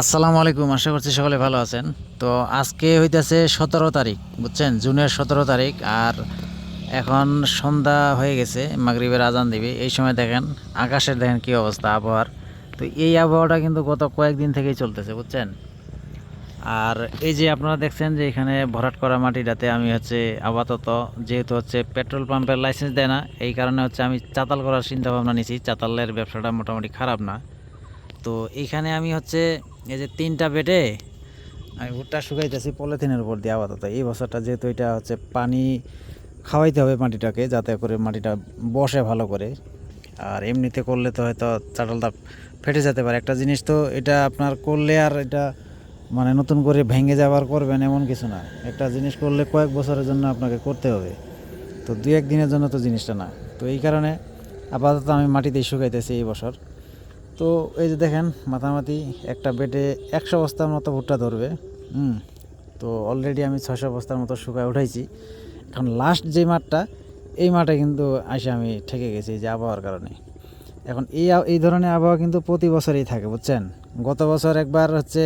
আসসালামু আলাইকুম, আশা করছি সকলে ভালো আছেন। তো আজকে হইতেছে সতেরো তারিখ, বুঝছেন? জুনের সতেরো তারিখ, আর এখন সন্ধ্যা হয়ে গেছে, মাগরিবের আজান দিবে। এই সময় দেখেন, আকাশের দেখেন কী অবস্থা, আবহাওয়ার। তো এই আবহাওয়াটা কিন্তু গত কয়েকদিন থেকেই চলতেছে, বুঝছেন? আর এই যে আপনারা দেখছেন যে এখানে ভরাট করা মাটিটাতে আমি হচ্ছে আপাতত যেহেতু হচ্ছে পেট্রোল পাম্পের লাইসেন্স দেয় না, এই কারণে হচ্ছে আমি চাতাল করার চিন্তা ভাবনা নিছি। চাতালের ব্যবসাটা মোটামুটি খারাপ না। তো এখানে আমি হচ্ছে এই যে তিনটা বেডে? আমি ভুট্টা শুকাইতেছি পলিথিনের উপর দিয়ে আপাতত। এই বছরটা যেহেতু এটা হচ্ছে পানি খাওয়াইতে হবে মাটিটাকে, যাতে করে মাটিটা বসে ভালো করে। আর এমনিতে করলে তো হয়তো চাটালটা ফেটে যেতে পারে। একটা জিনিস তো এটা আপনার করলে আর এটা মানে নতুন করে ভেঙে যাবার করবেন এমন কিছু না। একটা জিনিস করলে কয়েক বছরের জন্য আপনাকে করতে হবে। তো দু এক দিনের জন্য তো জিনিসটা না। তো এই কারণে আপাতত আমি মাটিতেই শুকাইতেছি এই বছর। তো এই যে দেখেন মাথামাতি একটা বেডে একশো বস্তার মতো ভুট্টা ধরবে, হুম? তো অলরেডি আমি ছশো বস্তার মতো শুকায় উঠাইছি। এখন লাস্ট যে মাঠটা, এই মাঠে কিন্তু আসে আমি ঠেকে গেছি যে আবহাওয়ার কারণে। এখন এই এই ধরনের আবহাওয়া কিন্তু প্রতি বছরই থাকে, বুঝছেন? গত বছর একবার হচ্ছে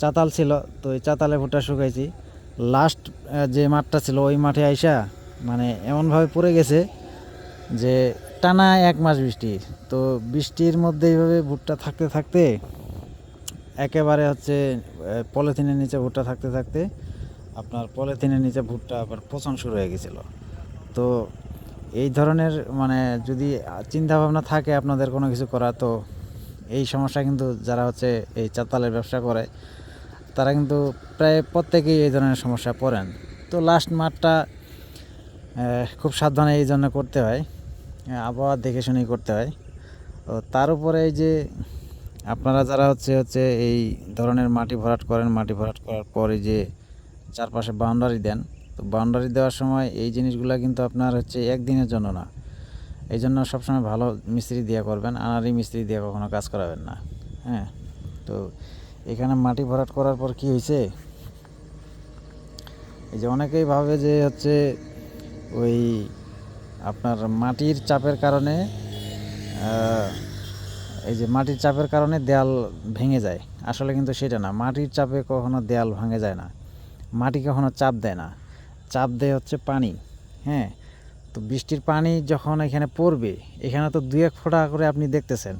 চাতাল ছিল, তো এই চাতালে ভুট্টা শুকাইছি। লাস্ট যে মাঠটা ছিল, ওই মাঠে আইসা মানে এমনভাবে পড়ে গেছে যে টানা এক মাস বৃষ্টি। তো বৃষ্টির মধ্যে এইভাবে ভুট্টা থাকতে থাকতে, একেবারে হচ্ছে পলিথিনের নিচে ভুট্টা থাকতে থাকতে আপনার পলিথিনের নিচে ভুট্টা আবার পচন শুরু হয়ে গেছিল। তো এই ধরনের মানে যদি চিন্তা ভাবনা থাকে আপনাদের কোনো কিছু করা তো এই সমস্যা কিন্তু যারা হচ্ছে এই চাতালের ব্যবসা করে, তারা কিন্তু প্রায় প্রত্যেকেই এই ধরনের সমস্যা পড়েন। তো লাস্ট মাঠটা খুব সাবধানে এই জন্য করতে হয়। আবহাওয়া দেখে শুনেই করতে হয়। তো তার উপরে এই যে আপনারা যারা হচ্ছে হচ্ছে এই ধরনের মাটি ভরাট করেন, মাটি ভরাট করার পরে যে চারপাশে বাউন্ডারি দেন, তো বাউন্ডারি দেওয়ার সময় এই জিনিসগুলো কিন্তু আপনার হচ্ছে একদিনের জন্য না। এই জন্য সবসময় ভালো মিস্ত্রি দিয়ে করবেন আনারি মিস্ত্রি দিয়ে কখনো কাজ করাবেন না। হ্যাঁ তো এখানে মাটি ভরাট করার পর কি হয়েছে এই যে অনেকেই ভাবে যে হচ্ছে ওই আপনার মাটির চাপের কারণে এই যে মাটির চাপের কারণে দেয়াল ভেঙে যায়। আসলে কিন্তু সেটা না, মাটির চাপে কখনো দেয়াল ভাঙে যায় না। মাটি কখনো চাপ দেয় না। চাপ দেয় হচ্ছে পানি হ্যাঁ? তো বৃষ্টির পানি যখন এখানে পড়বে, এখানে তো দু এক ফোঁটা করে আপনি দেখতেছেন,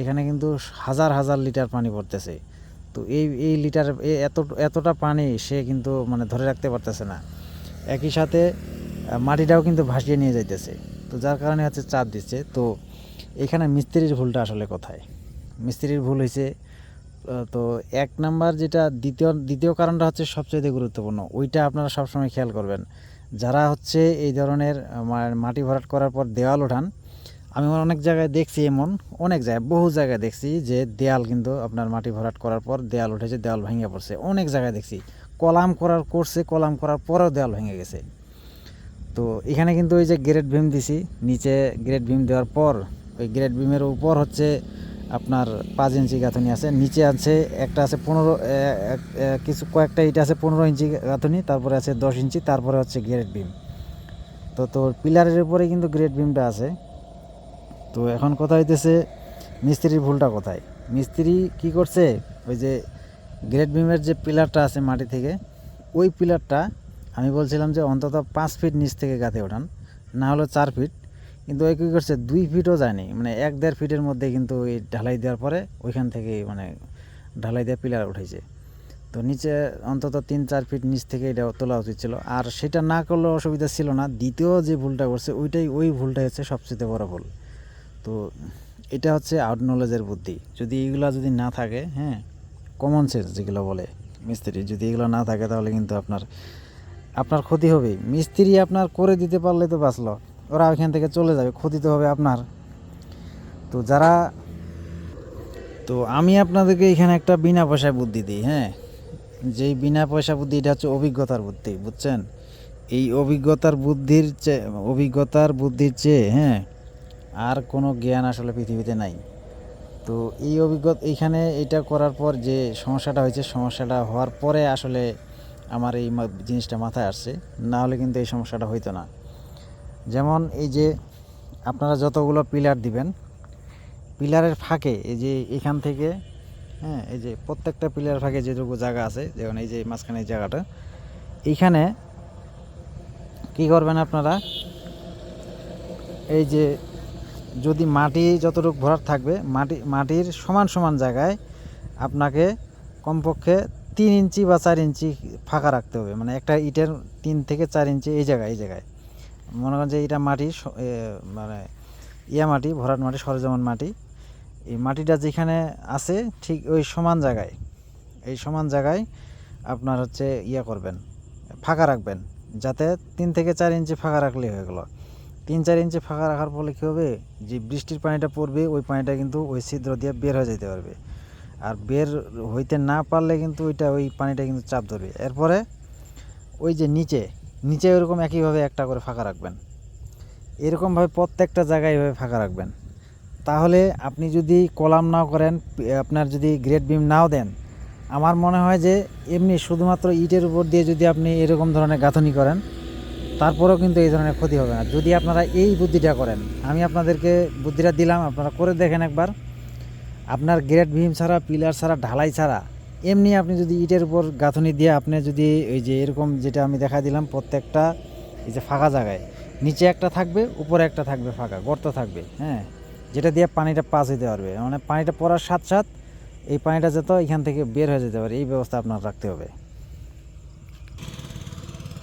এখানে কিন্তু হাজার হাজার লিটার পানি পড়তেছে। তো এই এই লিটার এত, এতটা পানি সে কিন্তু মানে ধরে রাখতে পারতেছে না। একই সাথে মাটিটাও কিন্তু ভাসিয়ে নিয়ে যাইতেছে। তো যার কারণে হচ্ছে চাপ দিচ্ছে। তো এখানে মিস্ত্রির ভুলটা আসলে কোথায়? মিস্ত্রির ভুল হয়েছে তো এক নাম্বার যেটা দ্বিতীয় দ্বিতীয় কারণটা হচ্ছে সবচেয়ে গুরুত্বপূর্ণ। ওইটা আপনারা সবসময় খেয়াল করবেন। যারা হচ্ছে এই ধরনের মাটি ভরাট করার পর দেওয়াল ওঠান, আমি অনেক জায়গায় দেখছি এমন, অনেক জায়গায়, বহু জায়গায় দেখছি যে দেয়াল কিন্তু আপনার মাটি ভরাট করার পর দেয়াল উঠেছে, দেয়াল ভেঙে পড়ছে। অনেক জায়গায় দেখছি। কলাম করার করছে, কলাম করার পরেও দেয়াল ভেঙে গেছে। তো এখানে কিন্তু ওই যে গ্রেড ভীম দিছি, নিচে গ্রেড ভীম দেওয়ার পর, ওই গ্রেড ভীমের উপর হচ্ছে আপনার পাঁচ ইঞ্চি গাঁথনি আছে, নিচে আছে একটা আছে পনেরো কিছু কয়েকটা ইট আছে পনেরো ইঞ্চি গাঁথনি, তারপরে আছে দশ ইঞ্চি, তারপরে হচ্ছে গ্রেড ভীম। তো তোর পিলারের উপরে কিন্তু গ্রেড ভীমটা আছে। তো এখন কথা হইতেছে মিস্ত্রির ভুলটা কোথায়? মিস্ত্রি কি করছে? ওই যে গ্রেড বিমের যে পিলারটা আছে মাটি থেকে, ওই পিলারটা আমি বলছিলাম যে অন্তত পাঁচ ফিট নিচ থেকে গাঁথে ওঠান, না হলো চার ফিট। কিন্তু ওই কী করছে, দুই ফিটও যায়নি মানে এক দেড় ফিটের মধ্যে কিন্তু ওই ঢালাই দেওয়ার পরে ওইখান থেকে মানে ঢালাই দেওয়া পিলার উঠেছে তো নিচে অন্তত তিন চার ফিট নিচ থেকে এটা তোলা উচিত ছিল। আর সেটা না করলেও অসুবিধা ছিল না। দ্বিতীয় যে ভুলটা করছে, ওইটাই ওই ভুলটাই হচ্ছে সবচেয়ে বড় ভুল। তো এটা হচ্ছে আউট নলেজের বুদ্ধি। যদি এগুলো যদি না থাকে হ্যাঁ কমন সেন্স যেগুলো বলে মিস্ত্রি, যদি এগুলো না থাকে তাহলে কিন্তু আপনার আপনার ক্ষতি হবে। মিস্ত্রি আপনার করে দিতে পারলে তো বাঁচলো। ওরা ওইখান থেকে চলে যাবে, ক্ষতি তো হবে আপনার। তো যারা তো আমি আপনাদেরকে এখানে একটা বিনা পয়সায় বুদ্ধি দিই হ্যাঁ? যেই বিনা পয়সা বুদ্ধি, এটা হচ্ছে অভিজ্ঞতার বুদ্ধি, বুঝছেন? এই অভিজ্ঞতার বুদ্ধির চেয়ে, অভিজ্ঞতার বুদ্ধির চেয়ে হ্যাঁ আর কোনো জ্ঞান আসলে পৃথিবীতে নাই। তো এই অভিজ্ঞতা এইখানে এটা করার পর যে সমস্যাটা হয়েছে, সমস্যাটা হওয়ার পরে আসলে আমার এই জিনিসটা মাথায় আসছে না হলে কিন্তু এই সমস্যাটা হইতো না। যেমন এই যে আপনারা যতগুলো পিলার দিবেন, পিলারের ফাঁকে এই যে এখান থেকে হ্যাঁ এই যে প্রত্যেকটা পিলার ফাঁকে যেটুকু জায়গা আছে, যেমন এই যে মাঝখানে এই জায়গাটা, এইখানে কি করবেন আপনারা? এই যে যদি মাটি যতটুকু ভরাট থাকবে, মাটি মাটির সমান সমান জায়গায় আপনাকে কমপক্ষে তিন ইঞ্চি বা চার ইঞ্চি ফাঁকা রাখতে হবে। মানে একটা ইটের তিন থেকে চার ইঞ্চি এই জায়গায় এই জায়গায়। মনে করেন যে এটা মাটি মানে ইয়া মাটি, ভরাট মাটি, সরজমান মাটি। এই মাটিটা যেখানে আছে ঠিক ওই সমান জায়গায়। এই সমান জায়গায় আপনার হচ্ছে ইয়া করবেন, ফাঁকা রাখবেন, যাতে তিন থেকে চার ইঞ্চি ফাঁকা রাখলে হয়ে গেলো। তিন চার ইঞ্চি ফাঁকা রাখার ফলে কী হবে? যে বৃষ্টির পানিটা পড়বে, ওই পানিটা কিন্তু ওই ছিদ্র দিয়ে বের হয়ে যেতে পারবে। আর বের হইতে না পারলে কিন্তু ওইটা ওই পানিটা কিন্তু চাপ ধরবে। এরপরে ওই যে নিচে নিচে ওরকম একইভাবে একটা করে ফাঁকা রাখবেন। এরকমভাবে প্রত্যেকটা জায়গায় এভাবে ফাঁকা রাখবেন। তাহলে আপনি যদি কলাম নাও করেন, আপনার যদি গ্রেড বিম নাও দেন, আমার মনে হয় যে এমনি শুধুমাত্র ইটের উপর দিয়ে যদি আপনি এরকম ধরনের গাঁথনি করেন, তারপরেও কিন্তু এই ধরনের ক্ষতি হবে না। যদি আপনারা এই বুদ্ধিটা করেন, আমি আপনাদেরকে বুদ্ধিটা দিলাম, আপনারা করে দেখেন একবার। আপনার গ্রেট ভীম ছাড়া, পিলার ছাড়া, ঢালাই ছাড়া, এমনি আপনি যদি ইটের উপর গাঁথনি দিয়ে আপনি যদি ওই যে এরকম যেটা আমি দেখা দিলাম প্রত্যেকটা, এই যে ফাঁকা জায়গায়, নিচে একটা থাকবে, উপরে একটা থাকবে ফাঁকা, গর্ত থাকবে হ্যাঁ? যেটা দিয়ে পানিটা পাস হতে পারবে মানে পানিটা পড়ার সাথ সাথ এই পানিটা যেত এখান থেকে বের হয়ে যেতে পারে, এই ব্যবস্থা আপনার রাখতে হবে।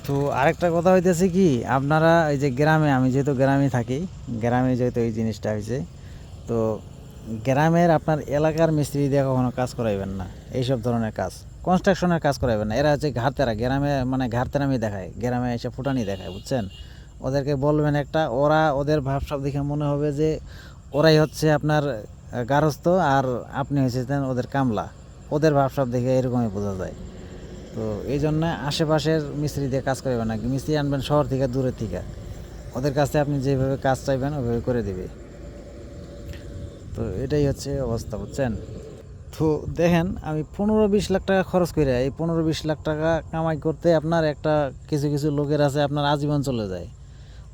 তো আরেকটা কথা হইতেছে কি, আপনারা এই যে গ্রামে, আমি যেহেতু গ্রামে থাকি, গ্রামে যেহেতু এই জিনিসটা হয়েছে তো গ্রামের আপনার এলাকার মিস্ত্রি দিয়ে কখনো কাজ করাইবেন না, এইসব ধরনের কাজ। কনস্ট্রাকশনের কাজ করাইবেন না। এরা হচ্ছে ঘাটতেরা গ্রামে মানে ঘাটতেরামি দেখায়, গ্রামে এসে ফুটানি দেখায়, বুঝছেন? ওদেরকে বলবেন একটা, ওরা ওদের ভাবসাব দেখে মনে হবে যে ওরাই হচ্ছে আপনার গারস্থ আর আপনি হয়েছেন ওদের কামলা। ওদের ভাবসাব দেখে এরকমই বোঝা যায়। তো এই জন্য আশেপাশের মিস্ত্রি দিয়ে কাজ করাবেন না। মিস্ত্রি আনবেন শহর থেকে, দূরের থেকে। ওদের কাছে আপনি যেভাবে কাজ চাইবেন ওইভাবে করে দিবে। তো এটাই হচ্ছে অবস্থা, বুঝছেন? তো দেখেন, আমি পনেরো বিশ লাখ টাকা খরচ করে এই পনেরো বিশ লাখ টাকা কামাই করতে আপনার একটা কিছু কিছু লোকের আছে, আপনার আজীবন চলে যায়।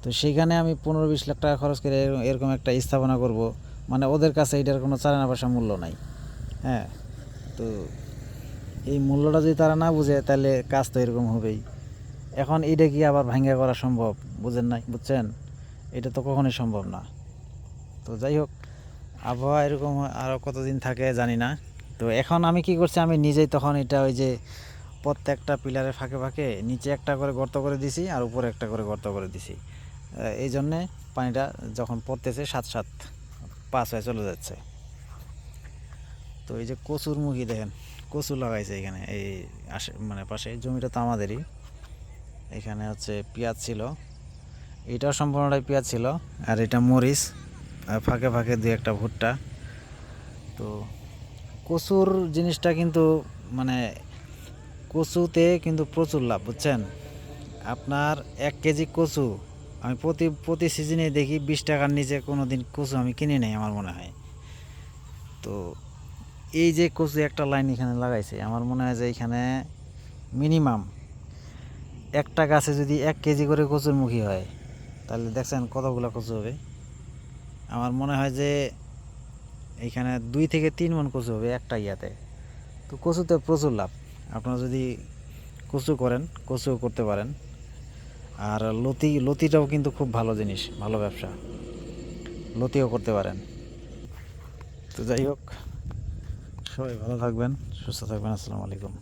তো সেইখানে আমি পনেরো বিশ লাখ টাকা খরচ করে এরকম- একটা স্থাপনা করব। মানে ওদের কাছে এটার কোনো চারানা পয়সা মূল্য নাই। হ্যাঁ তো এই মূল্যটা যদি তারা না বুঝে, তাহলে কাজ তো এরকম হবেই। এখন এটা কি আবার ভাঙ্গা করা সম্ভব, বুঝেন নাই, বুঝছেন? এটা তো কখনোই সম্ভব না। তো যাই হোক আবহাওয়া এরকম আরও কতদিন থাকে জানি না। তো এখন আমি কি করছি, আমি নিজেই তখন এটা ওই যে প্রত্যেকটা পিলারের ফাঁকে ফাঁকে নিচে একটা করে গর্ত করে দিছি আর উপরে একটা করে গর্ত করে দিছি। এই জন্যে পানিটা যখন পড়তেছে সাত সাত পাস হয়ে চলে যাচ্ছে। তো এই যে কচুর মুখি দেখেন, কচু লাগাইছে এখানে, এই আশে মানে পাশে, জমিটা তো আমাদেরই। এখানে হচ্ছে পেঁয়াজ ছিল, এটাও সম্পূর্ণটাই পেঁয়াজ ছিল, আর এটা মরিচ। ফাঁকে ফাঁকে দুই একটা ভুট্টা। তো কচুর জিনিসটা কিন্তু মানে কচুতে কিন্তু প্রচুর লাভ, বুঝছেন? আপনার এক কেজি কচু, আমি প্রতি প্রতি সিজনে দেখি বিশ টাকার নিচে কোনো দিন কচু আমি কিনে নেই আমার মনে হয়। তো এই যে কচু একটা লাইন এখানে লাগাইছে, আমার মনে হয় যে এখানে মিনিমাম একটা গাছে যদি এক কেজি করে কচুর মুখী হয়, তাহলে দেখছেন কতগুলো কচু হবে। আমার মনে হয় যে এইখানে দুই থেকে তিন মন কচু হবে একটা ইয়াতে। তো কচুতে প্রচুর লাভ। আপনারা যদি কচু করেন কচু করতে পারেন। আর লতি, লতিটাও কিন্তু খুব ভালো জিনিস, ভালো ব্যবসা। লতিও করতে পারেন। তো যাই হোক, সবাই ভালো থাকবেন, সুস্থ থাকবেন, আসসালামু আলাইকুম।